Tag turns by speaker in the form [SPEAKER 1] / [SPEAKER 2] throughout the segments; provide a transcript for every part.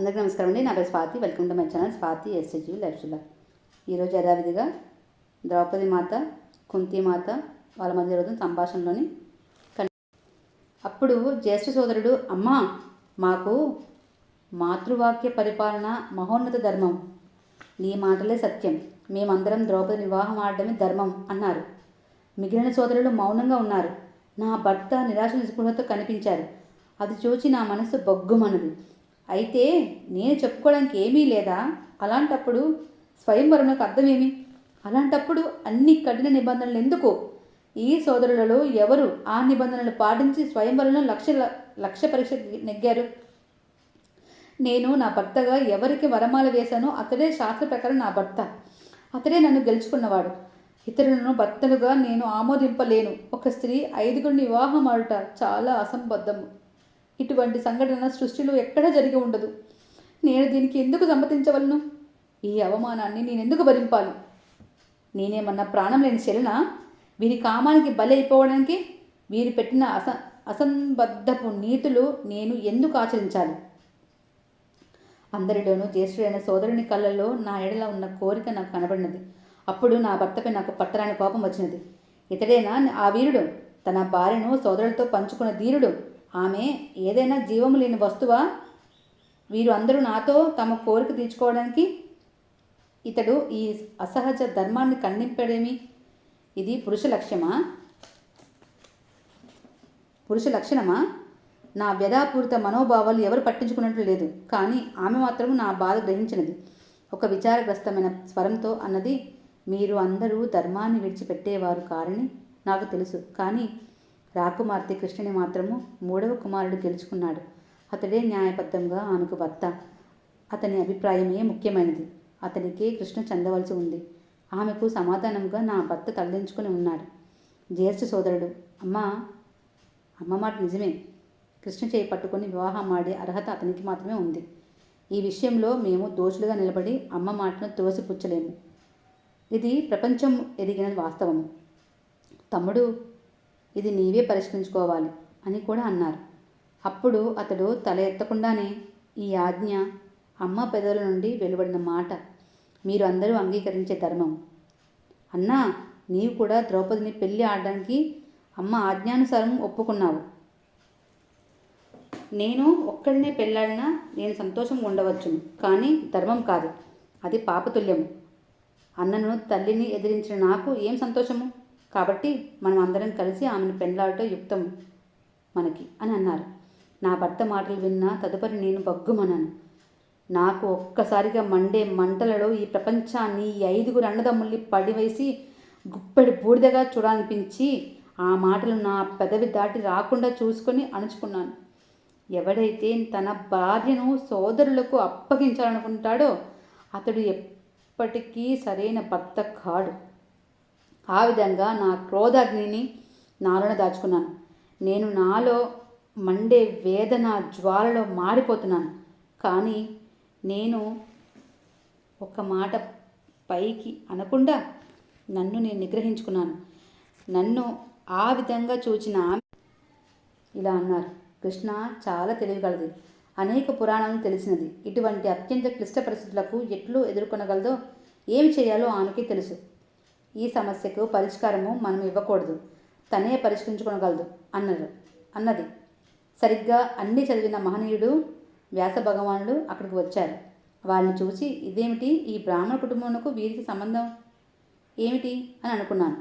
[SPEAKER 1] అందరికీ నమస్కారం అండి. నా పేరు Swathi. Welcome to my channel Swathi SHV lifestyle. ఈరోజు యథావిధిగా ద్రౌపది మాత కుంతి మాత వాళ్ళ మధ్య రోజు సంభాషణలోని అప్పుడు జ్యేష్ఠ సోదరుడు అమ్మ మాకు మాతృవాక్య పరిపాలన మహోన్నత ధర్మం. నీ మాటలే సత్యం. మేమందరం ద్రౌపది వివాహం ఆడడమే ధర్మం అన్నారు. మిగిలిన సోదరులు మౌనంగా ఉన్నారు. నా భర్త నిరాశ నిస్పృహతో కనిపించారు. అది చూచి నా మనసు బొగ్గుమన్నది. అయితే నేను చెప్పుకోవడానికి ఏమీ లేదా? అలాంటప్పుడు స్వయంవరంలోకి అర్థమేమి? అలాంటప్పుడు అన్ని కఠిన నిబంధనలు ఎందుకు? ఈ సోదరులలో ఎవరు ఆ నిబంధనలు పాటించి స్వయంవరంలో లక్ష లక్ష పరీక్ష నెగ్గారు? నేను నా భర్తగా ఎవరికి వరమాల వేశానో అతడే శాస్త్ర ప్రకారం నా భర్త. అతడే నన్ను గెలుచుకున్నవాడు. ఇతరులను భర్తలుగా నేను ఆమోదింపలేను. ఒక స్త్రీ ఐదుగురిని వివాహం ఆడుట చాలా అసంబద్ధము. ఇటువంటి సంఘటన సృష్టిలో ఎక్కడా జరిగి ఉండదు. నేను దీనికి ఎందుకు సమ్మతించవలను? ఈ అవమానాన్ని నేను ఎందుకు భరింపాలి? నేనేమన్నా ప్రాణం లేని శరణ? వీరి కామానికి బలి అయిపోవడానికి వీరు పెట్టిన అస అసంబద్ధపు నీతులు నేను ఎందుకు ఆచరించాలి? అందరిలోనూ జ్యేష్ఠుడైన సోదరుని కళ్ళల్లో నా ఎడల ఉన్న కోరిక నాకు కనబడినది. అప్పుడు నా భర్తపై నాకు పట్టరాని కోపం వచ్చినది. ఇతడేనా ఆ వీరుడు? తన భార్యను సోదరులతో పంచుకున్న ధీరుడు? ఆమె ఏదైనా జీవము లేని వస్తువా? వీరు అందరూ నాతో తమ కోరిక తీర్చుకోవడానికి ఇతడు ఈ అసహజ ధర్మాన్ని ఖండింపడేమి? ఇది పురుష లక్ష్యమా? పురుష లక్షణమా? నా వ్యధాపూరిత మనోభావాలు ఎవరు పట్టించుకున్నట్లు లేదు కానీ ఆమె మాత్రం నా బాధ గ్రహించినది. ఒక విచారగ్రస్తమైన స్వరంతో అన్నది మీరు అందరూ ధర్మాన్ని విడిచిపెట్టేవారు కారని నాకు తెలుసు కానీ రాకుమార్తె కృష్ణుని మాత్రము మూడవ కుమారుడు గెలుచుకున్నాడు. అతడే న్యాయబద్ధంగా ఆమెకు భర్త. అతని అభిప్రాయమే ముఖ్యమైనది. అతనికే కృష్ణ చెందవలసి ఉంది. ఆమెకు సమాధానంగా నా భర్త తలదించుకుని ఉన్నాడు. జ్యేష్ఠ సోదరుడు అమ్మా అమ్మ మాట నిజమే. కృష్ణ చేయి పట్టుకొని వివాహం ఆడే అర్హత అతనికి మాత్రమే ఉంది. ఈ విషయంలో మేము దోషులుగా నిలబడి అమ్మ మాటను తోసిపుచ్చలేము ఇది ప్రపంచం ఎదిగిన వాస్తవము. తమ్ముడు ఇది నీవే పరిష్కరించుకోవాలి అని కూడా అన్నారు. అప్పుడు అతడు తల ఎత్తకుండానే ఈ ఆజ్ఞ అమ్మ పెదవుల నుండి వెలువడిన మాట మీరు అందరూ అంగీకరించే ధర్మం. అన్నా నీవు కూడా ద్రౌపదిని పెళ్ళి ఆడడానికి అమ్మ ఆజ్ఞానుసారం ఒప్పుకున్నావు. నేను ఒక్కడినే పెళ్ళాడినా నేను సంతోషంగా ఉండవచ్చును కానీ ధర్మం కాదు అది పాపతుల్యము. అన్నను తల్లిని ఎదిరించిన నాకు ఏం సంతోషము? కాబట్టి మనం అందరం కలిసి ఆమెను పెండ్లాడటం యుక్తం మనకి అని అన్నారు. నా భర్త మాటలు విన్న తదుపరి నేను బగ్గుమన్నాను నాకు ఒక్కసారిగా మండే మంటలలో ఈ ప్రపంచాన్ని ఈ ఐదుగురు అన్నదమ్ముల్ని పడివేసి గుప్పెడు బూడిదగా చూడాలనిపించి ఆ మాటలు నా పెదవి దాటి రాకుండా చూసుకొని అణుచుకున్నాను. ఎవడైతే తన భార్యను సోదరులకు అప్పగించాలనుకుంటాడో అతడు ఎప్పటికీ సరైన భర్త కాడు. ఆ విధంగా నా క్రోధాగ్నిని నాలోనే దాచుకున్నాను. నేను నాలో మండే వేదన జ్వాలలో మారిపోతున్నాను. కానీ నేను ఒక మాట పైకి అనకుండా నన్ను నేను నిగ్రహించుకున్నాను. నన్ను ఆ విధంగా చూచిన ఆమె ఇలా అన్నారు. కృష్ణ చాలా తెలివిగలది. అనేక పురాణాలు తెలిసినది. ఇటువంటి అత్యంత క్లిష్ట పరిస్థితులకు ఎట్లు ఎదుర్కొనగలదో ఏమి చేయాలో ఆమెకి తెలుసు. ఈ సమస్యకు పరిష్కారము మనం ఇవ్వకూడదు. తనే పరిష్కరించుకోగలదు అన్నారు. అన్నది. సరిగ్గా అన్నీ చదివిన మహనీయుడు వ్యాస భగవానుడు అక్కడికి వచ్చారు. వాళ్ళని చూసి ఇదేమిటి? ఈ బ్రాహ్మణ కుటుంబంకు వీరికి సంబంధం ఏమిటి? అని అనుకున్నాను.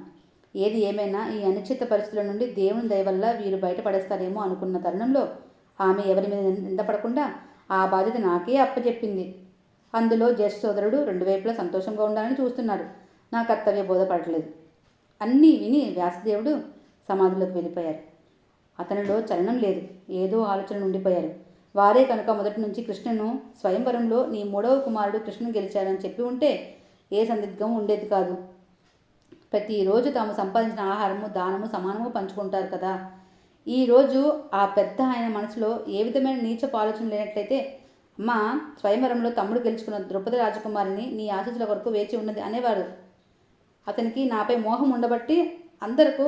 [SPEAKER 1] ఏది ఏమైనా ఈ అనిశ్చిత పరిస్థితుల నుండి దేవుని దయవల్ల వీరు బయటపడేస్తారేమో అనుకున్న తరుణంలో ఆమె ఎవరి మీద నిందపడకుండా ఆ బాధ్యత నాకే అప్పచెప్పింది అందులో జ్యేష్ఠ సోదరుడు రెండు వైపులా సంతోషంగా ఉండాలని చూస్తున్నారు నా కర్తవ్య బోధపడలేదు అన్నీ విని వ్యాసదేవుడు సమాధిలోకి వెళ్ళిపోయారు. అతనిలో చలనం లేదు. ఏదో ఆలోచన ఉండిపోయారు. వారే కనుక మొదటి నుంచి కృష్ణను స్వయంవరంలో నీ మూడవ కుమారుడు కృష్ణను గెలిచాడని చెప్పి ఉంటే ఏ సందిగ్ధం ఉండేది కాదు. ప్రతిరోజు తాము సంపాదించిన ఆహారము దానము సమానము పంచుకుంటారు కదా. ఈరోజు ఆ పెద్ద ఆయన మనసులో ఏ విధమైన నీచపు ఆలోచన లేనట్లయితే అమ్మ స్వయంవరంలో తమ్ముడు గెలుచుకున్న ద్రౌపది రాజకుమారిని నీ ఆశీస్సుల వరకు వేచి ఉన్నది అనేవారు. అతనికి నాపై మోహం ఉండబట్టి అందరకు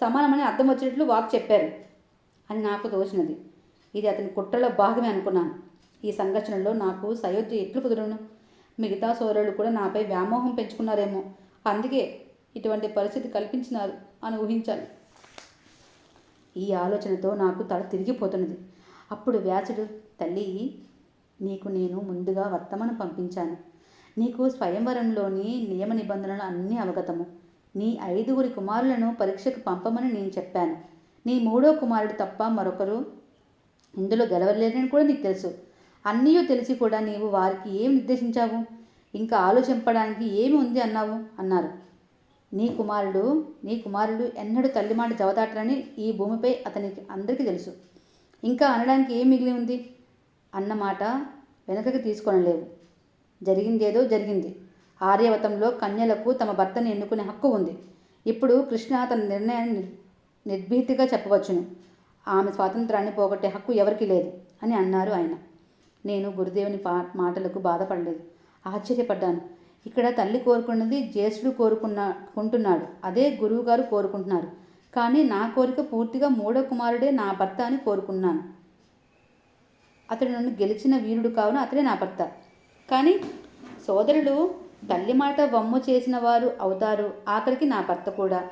[SPEAKER 1] సమానమని అర్థం వచ్చినట్లు వాక్ చెప్పారు అని నాకు తోచినది. ఇది అతని కుట్రలో భాగమే అనుకున్నాను. ఈ సంఘర్షణలో నాకు సయోధ్య ఎట్లు కుదరను? మిగతా సోదరులు కూడా నాపై వ్యామోహం పెంచుకున్నారేమో. అందుకే ఇటువంటి పరిస్థితి కల్పించినారు అని ఊహించాలి ఈ ఆలోచనతో నాకు తల తిరిగిపోతున్నది. అప్పుడు వ్యాసుడు తల్లి నీకు నేను ముందుగా వర్తమానం పంపించాను. నీకు స్వయంవరంలోని నియమ నిబంధనలు అన్నీ అవగతము. నీ ఐదుగురి కుమారులను పరీక్షకు పంపమని నేను చెప్పాను. నీ మూడో కుమారుడు తప్ప మరొకరు ఇందులో గెలవలేరని కూడా నీకు తెలుసు. అన్నీ తెలిసి కూడా నీవు వారికి ఏం నిర్దేశించావు? ఇంకా ఆలోచింపడానికి ఏమి ఉంది అన్నావు? అన్నారు. నీ కుమారుడు నీ కుమారుడు ఎన్నడూ తల్లి మాట జవదాటరని ఈ భూమిపై అతనికి అందరికీ తెలుసు. ఇంకా అనడానికి ఏం మిగిలి ఉంది? అన్న మాట వెనకకి తీసుకొనలేవు. జరిగిందేదో జరిగింది. ఆర్యవతంలో కన్యలకు తమ భర్తని ఎన్నుకునే హక్కు ఉంది. ఇప్పుడు కృష్ణ తన నిర్ణయాన్ని నిర్భీతిగా చెప్పవచ్చును. ఆమె స్వాతంత్రాన్ని పోగొట్టే హక్కు ఎవరికీ లేదు అని అన్నారు ఆయన. నేను గురుదేవుని పా మాటలకు బాధపడలేదు. ఆశ్చర్యపడ్డాను. ఇక్కడ తల్లి కోరుకున్నది జ్యేష్ఠుడు కోరుకున్న కొంటున్నాడు. అదే గురువుగారు కోరుకుంటున్నారు. కానీ నా కోరిక పూర్తిగా మూడో కుమారుడే నా భర్త అని కోరుకున్నాను. అతడు నన్ను గెలిచిన వీరుడు కావున అతడే నా భర్త. కానీ సోదరుడు తల్లి మాట వమ్ము చేసిన వారు అవుతారు. ఆఖరికి నా భర్త కూడా.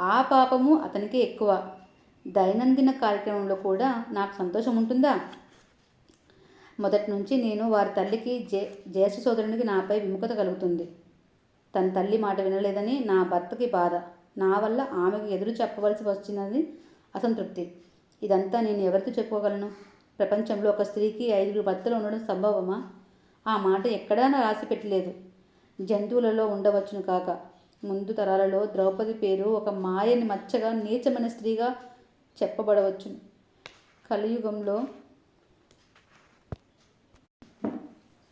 [SPEAKER 1] ఆ పాపము అతనికి ఎక్కువ. దైనందిన కార్యక్రమంలో కూడా నాకు సంతోషం ఉంటుందా? మొదటి నుంచి నేను వారి తల్లికి జే జ్యేష్ఠ సోదరునికి నాపై విముఖత కలుగుతుంది. తన తల్లి మాట వినలేదని నా భర్తకి బాధ. నా వల్ల ఆమెకు ఎదురు చెప్పవలసి వచ్చినది అసంతృప్తి. ఇదంతా నేను ఎవరితో చెప్పుకోగలను? ప్రపంచంలో ఒక స్త్రీకి ఐదుగురు భర్తలు ఉండడం సంభవమా? ఆ మాట ఎక్కడా రాసి పెట్టలేదు. జంతువులలో ఉండవచ్చును కాక. ముందు తరాలలో ద్రౌపది పేరు ఒక మాయని మచ్చగా నీచమైన స్త్రీగా చెప్పబడవచ్చును. కలియుగంలో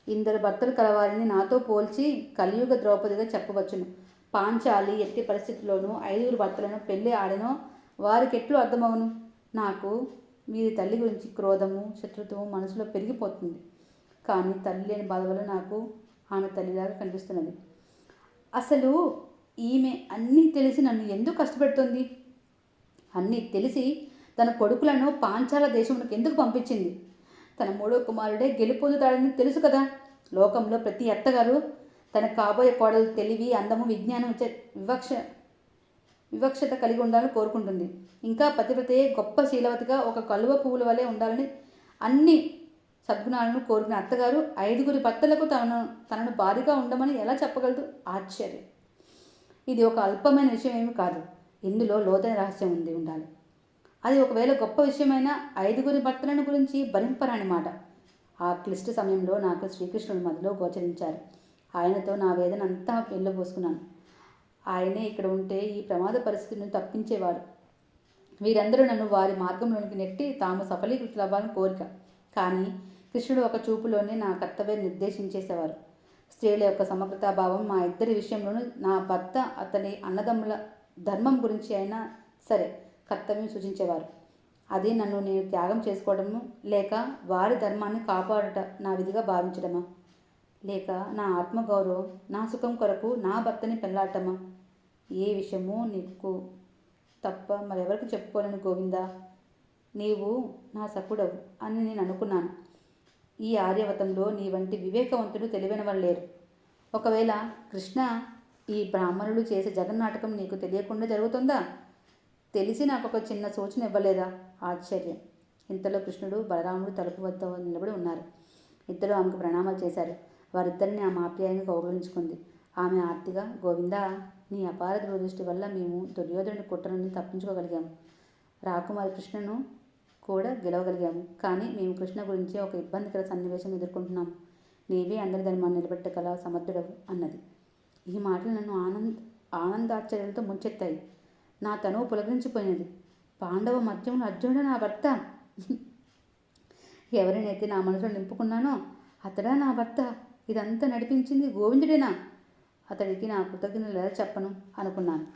[SPEAKER 1] ఇందరు భర్తలు కలవారిని నాతో పోల్చి కలియుగ ద్రౌపదిగా చెప్పవచ్చును. పాంచాలి ఎట్టి పరిస్థితుల్లోనూ ఐదుగురు భర్తలను పెళ్ళి ఆడనో? వారికెట్లు అర్థమవును? నాకు వీరి తల్లి గురించి క్రోధము శత్రుత్వము మనసులో పెరిగిపోతుంది. కానీ తల్లి లేని బాధ వల్ల నాకు ఆమె తల్లిలాగా కనిపిస్తున్నది. అసలు ఈమె అన్నీ తెలిసి నన్ను ఎందుకు కష్టపెడుతుంది? అన్నీ తెలిసి తన కొడుకులను పాంచాల దేశంలోకి ఎందుకు పంపించింది? తన మూడో కుమారుడే గెలుపొందుతాడని తెలుసు కదా? లోకంలో ప్రతి అత్తగారు తన కాబోయే కోడలు తెలివి అందము విజ్ఞానం వివక్ష వివక్షత కలిగి ఉండాలని కోరుకుంటుంది. ఇంకా పతివ్రతే గొప్ప శీలవతిగా ఒక కలువ పువ్వుల వలె ఉండాలని అన్ని సద్గుణాలను కోరిన అత్తగారు ఐదుగురి భర్తలకు తనను తనను భారీగా ఉండమని ఎలా చెప్పగలదు? ఆశ్చర్యం. ఇది ఒక అల్పమైన విషయం ఏమి కాదు. ఇందులో లోతైన రహస్యం ఉంది ఉండాలి. అది ఒకవేళ గొప్ప విషయమైన ఐదుగురి భర్తలను గురించి భరింపరాని మాట ఆ క్లిష్ట సమయంలో నాకు శ్రీకృష్ణుడి మధ్యలో గోచరించారు. ఆయనతో నా వేదన అంతా వెళ్ళబోసుకున్నాను ఆయనే ఇక్కడ ఉంటే ఈ ప్రమాద పరిస్థితిని తప్పించేవారు. వీరందరూ నన్ను వారి మార్గంలోనికి నెట్టి తాము సఫలీకృతులవ్వాలని కోరిక. కానీ కృష్ణుడు ఒక చూపులోనే నా కర్తవ్యం నిర్దేశించేసేవారు. స్త్రీల యొక్క సమగ్రతాభావం మా ఇద్దరి విషయంలోనూ నా భర్త అతని అన్నదమ్ముల ధర్మం గురించి అయినా సరే కర్తవ్యం సూచించేవారు. అది నన్ను నేను త్యాగం చేసుకోవడము లేక వారి ధర్మాన్ని కాపాడట నా విధిగా భావించడమా? లేక నా ఆత్మగౌరవం నా సుఖం కొరకు నా భర్తని పెళ్ళాడటమా ఏ విషయమూ నీకు తప్ప మరెవరికి చెప్పుకోలేను గోవిందా? నీవు నా సకుడవు అని నేను అనుకున్నాను. ఈ ఆర్యవతంలో నీ వంటి వివేకవంతుడు తెలివైన వాళ్ళు లేరు. ఒకవేళ కృష్ణ ఈ బ్రాహ్మణులు చేసే జగన్నాటకం నీకు తెలియకుండా జరుగుతుందా? తెలిసి నాకు ఒక చిన్న సూచన ఇవ్వలేదా? ఆశ్చర్యం. ఇంతలో కృష్ణుడు బలరాముడు తలుపు వద్ద నిలబడి ఉన్నారు. ఇద్దరు ఆమెకు ప్రణామాలు చేశారు. వారిద్దరిని ఆమె ఆప్యాయంగా కౌగలించుకుంది ఆమె ఆర్తిగా గోవిందా నీ అపార దూరదృష్టి వల్ల మేము దుర్యోధనుడి కుట్ర నుండి తప్పించుకోగలిగాము రాకుమారి కృష్ణను కూడా గెలవగలిగాము. కానీ మేము కృష్ణ గురించి ఒక ఇబ్బందికర సన్నివేశం ఎదుర్కొంటున్నాము నీవే అందరి ధర్మాన్ని నిలబెట్టగల సమర్థుడవు అన్నది. ఈ మాటలు నన్ను ఆనంద్ ఆనందాశ్చర్యంతో ముంచెత్తాయి. నా తనువు పులకరించిపోయినది. పాండవ మధ్యంలో అర్జునుడు నా భర్త. ఎవరినైతే నా మనసులో నింపుకున్నానో అతడా నా భర్త. ఇదంతా నడిపించింది గోవిందుడేనా? అతడికి నా కృతజ్ఞతలు చెప్పను అనుకున్నాను.